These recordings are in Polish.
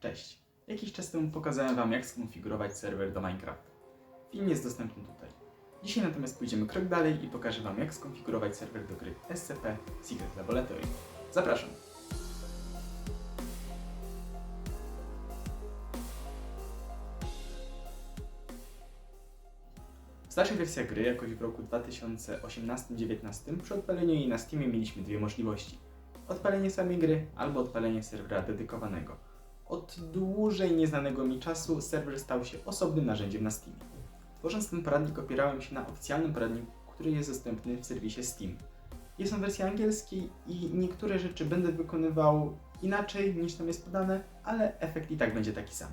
Cześć! Jakiś czas temu pokazałem Wam, jak skonfigurować serwer do Minecraft. Film jest dostępny tutaj. Dzisiaj natomiast pójdziemy krok dalej i pokażę Wam, jak skonfigurować serwer do gry SCP Secret Laboratory. Zapraszam! Starsza wersja gry, jakoś w roku 2018-19, przy odpaleniu jej na Steamie mieliśmy dwie możliwości. Odpalenie samej gry albo odpalenie serwera dedykowanego. Od dłużej nieznanego mi czasu serwer stał się osobnym narzędziem na Steamie. Tworząc ten poradnik opierałem się na oficjalnym poradniku, który jest dostępny w serwisie Steam. Jest on w wersji angielskiej i niektóre rzeczy będę wykonywał inaczej niż tam jest podane, ale efekt i tak będzie taki sam.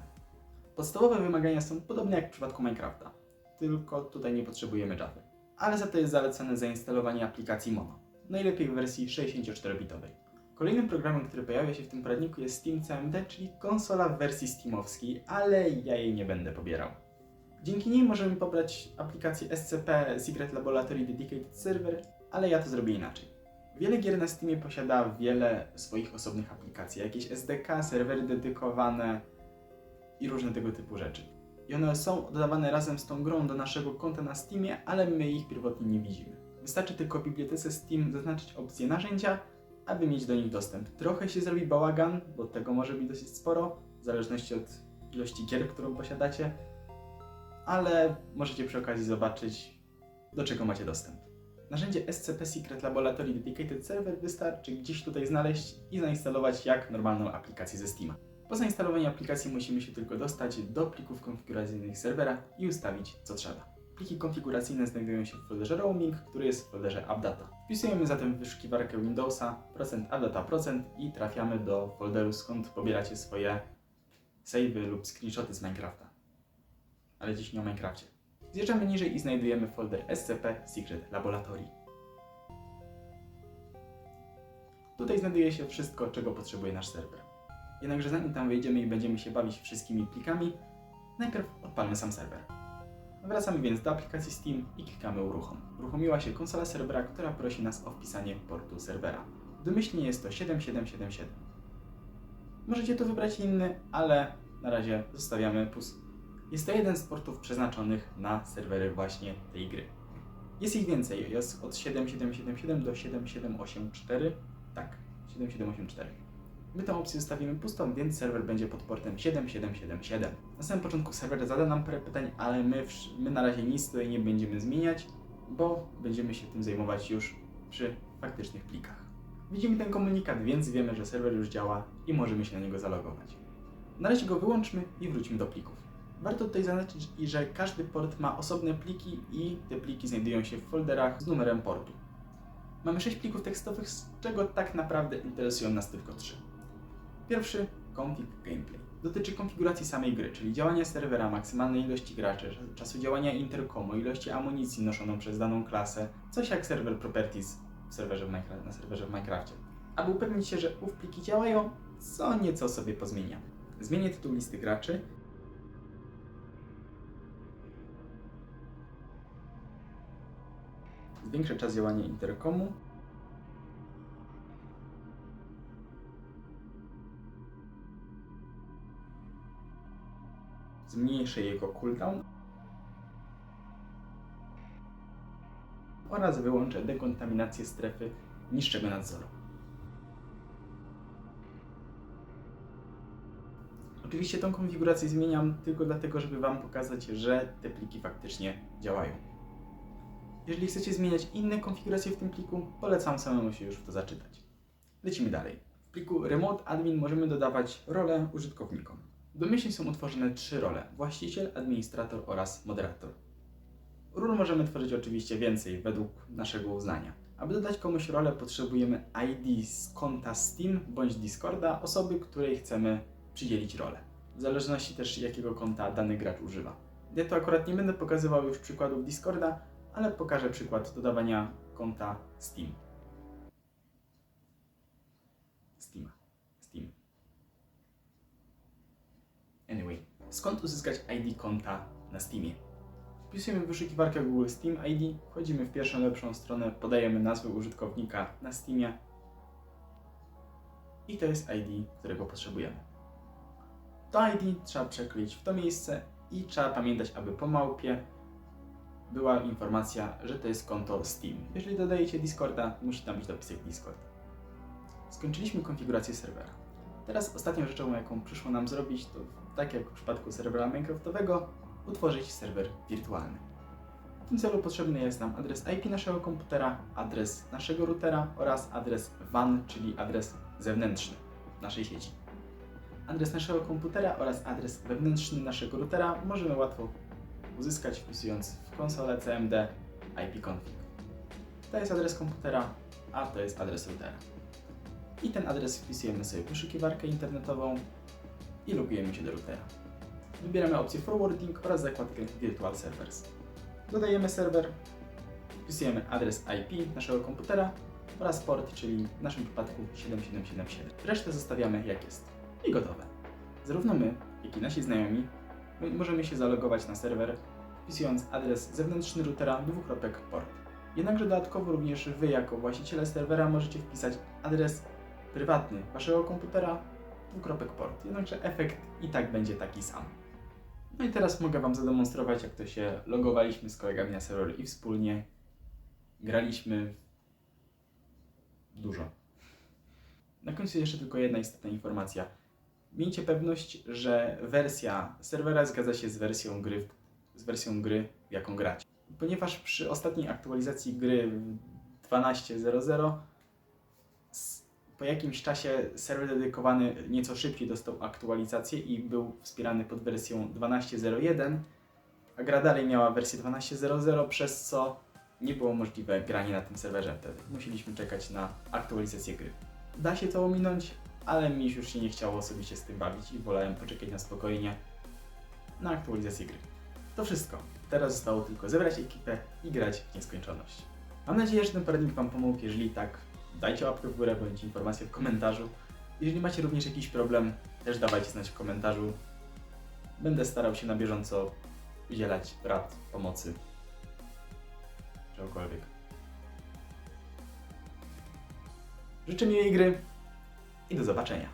Podstawowe wymagania są podobne jak w przypadku Minecrafta, tylko tutaj nie potrzebujemy Java. Ale za to jest zalecane zainstalowanie aplikacji Mono, najlepiej w wersji 64-bitowej. Kolejnym programem, który pojawia się w tym poradniku jest Steam CMD, czyli konsola w wersji steamowskiej, ale ja jej nie będę pobierał. Dzięki niej możemy pobrać aplikację SCP Secret Laboratory Dedicated Server, ale ja to zrobię inaczej. Wiele gier na Steamie posiada wiele swoich osobnych aplikacji, jakieś SDK, serwery dedykowane i różne tego typu rzeczy. I one są dodawane razem z tą grą do naszego konta na Steamie, ale my ich pierwotnie nie widzimy. Wystarczy tylko w bibliotece Steam zaznaczyć opcję narzędzia, aby mieć do nich dostęp. Trochę się zrobi bałagan, bo tego może być dosyć sporo, w zależności od ilości gier, którą posiadacie, ale możecie przy okazji zobaczyć, do czego macie dostęp. Narzędzie SCP Secret Laboratory Dedicated Server wystarczy gdzieś tutaj znaleźć i zainstalować jak normalną aplikację ze Steama. Po zainstalowaniu aplikacji musimy się tylko dostać do plików konfiguracyjnych serwera i ustawić co trzeba. Pliki konfiguracyjne znajdują się w folderze roaming, który jest w folderze appdata. Wpisujemy zatem w wyszukiwarkę Windowsa procent i trafiamy do folderu skąd pobieracie swoje savey lub screenshoty z Minecrafta. Ale dziś nie o Minecrafcie. Zjeżdżamy niżej i znajdujemy folder SCP Secret Laboratory. Tutaj znajduje się wszystko, czego potrzebuje nasz serwer. Jednakże zanim tam wejdziemy i będziemy się bawić wszystkimi plikami, najpierw odpalmy sam serwer. Wracamy więc do aplikacji Steam i klikamy uruchom. Uruchomiła się konsola serwera, która prosi nas o wpisanie portu serwera. Domyślnie jest to 7777. Możecie tu wybrać inny, ale na razie zostawiamy pust. Jest to jeden z portów przeznaczonych na serwery właśnie tej gry. Jest ich więcej, jest od 7777 do 7784. Tak, 7784. My tę opcję zostawimy pustą, więc serwer będzie pod portem 7777. Na samym początku serwer zada nam parę pytań, ale my, my na razie nic tutaj nie będziemy zmieniać, bo będziemy się tym zajmować już przy faktycznych plikach. Widzimy ten komunikat, więc wiemy, że serwer już działa i możemy się na niego zalogować. Na razie go wyłączmy i wróćmy do plików. Warto tutaj zaznaczyć, że każdy port ma osobne pliki i te pliki znajdują się w folderach z numerem portu. Mamy 6 plików tekstowych, z czego tak naprawdę interesują nas tylko 3. Pierwszy config gameplay. Dotyczy konfiguracji samej gry, czyli działania serwera, maksymalnej ilości graczy, czasu działania interkomu, ilości amunicji noszoną przez daną klasę, coś jak server properties w serwerze w Minecraft, na serwerze w Minecrafcie. Aby upewnić się, że ów pliki działają, co nieco sobie pozmieniam. Zmienię tytuł listy graczy, zwiększę czas działania interkomu, zmniejszę jego cooldown oraz wyłączę dekontaminację strefy niższego nadzoru. Oczywiście tą konfigurację zmieniam tylko dlatego, żeby Wam pokazać, że te pliki faktycznie działają. Jeżeli chcecie zmieniać inne konfiguracje w tym pliku, polecam samemu się już w to zaczytać. Lecimy dalej. W pliku Remote Admin możemy dodawać role użytkownikom. Domyślnie są utworzone trzy role: właściciel, administrator oraz moderator. Ról możemy tworzyć oczywiście więcej według naszego uznania. Aby dodać komuś rolę, potrzebujemy ID z konta Steam bądź Discorda osoby, której chcemy przydzielić rolę. W zależności też jakiego konta dany gracz używa. Ja tu akurat nie będę pokazywał już przykładów Discorda, ale pokażę przykład dodawania konta Steam. Steam. Steam. Anyway, skąd uzyskać ID konta na Steamie? Wpisujemy w wyszukiwarkę Google Steam ID, wchodzimy w pierwszą lepszą stronę, podajemy nazwę użytkownika na Steamie i to jest ID, którego potrzebujemy. To ID trzeba przekleić w to miejsce i trzeba pamiętać, aby po małpie była informacja, że to jest konto Steam. Jeżeli dodajecie Discorda, musi tam być dopisek Discord. Skończyliśmy konfigurację serwera. Teraz ostatnią rzeczą, jaką przyszło nam zrobić, to tak jak w przypadku serwera Minecraftowego, utworzyć serwer wirtualny. W tym celu potrzebny jest nam adres IP naszego komputera, adres naszego routera oraz adres WAN, czyli adres zewnętrzny naszej sieci. Adres naszego komputera oraz adres wewnętrzny naszego routera możemy łatwo uzyskać wpisując w konsolę cmd ipconfig. To jest adres komputera, a to jest adres routera. I ten adres wpisujemy sobie w wyszukiwarkę internetową i logujemy się do routera. Wybieramy opcję forwarding oraz zakładkę virtual servers. Dodajemy serwer, wpisujemy adres IP naszego komputera oraz port, czyli w naszym przypadku 7777. Resztę zostawiamy jak jest i gotowe. Zarówno my, jak i nasi znajomi my możemy się zalogować na serwer wpisując adres zewnętrzny routera dwukropek port. Jednakże dodatkowo również Wy jako właściciele serwera możecie wpisać adres prywatny Waszego komputera dwukropek port. Jednakże efekt i tak będzie taki sam. No i teraz mogę Wam zademonstrować, jak to się logowaliśmy z kolegami na serwer i wspólnie graliśmy dużo. Na końcu jeszcze tylko jedna istotna informacja. Miejcie pewność, że wersja serwera zgadza się z wersją gry, z wersją gry, jaką gracie. Ponieważ przy ostatniej aktualizacji gry w 12.00 s- po jakimś czasie serwer dedykowany nieco szybciej dostał aktualizację i był wspierany pod wersją 12.01, a gra dalej miała wersję 12.00, przez co nie było możliwe granie na tym serwerze wtedy. Musieliśmy czekać na aktualizację gry. Da się to ominąć, ale mi już się nie chciało osobiście z tym bawić i wolałem poczekać na spokojnie na aktualizację gry. To wszystko. Teraz zostało tylko zebrać ekipę i grać w nieskończoność. Mam nadzieję, że ten poradnik Wam pomógł. Jeżeli tak, dajcie łapkę w górę bądź informację w komentarzu. Jeżeli macie również jakiś problem, też dawajcie znać w komentarzu. Będę starał się na bieżąco udzielać rad, pomocy, czegokolwiek. Życzę miłej gry i do zobaczenia.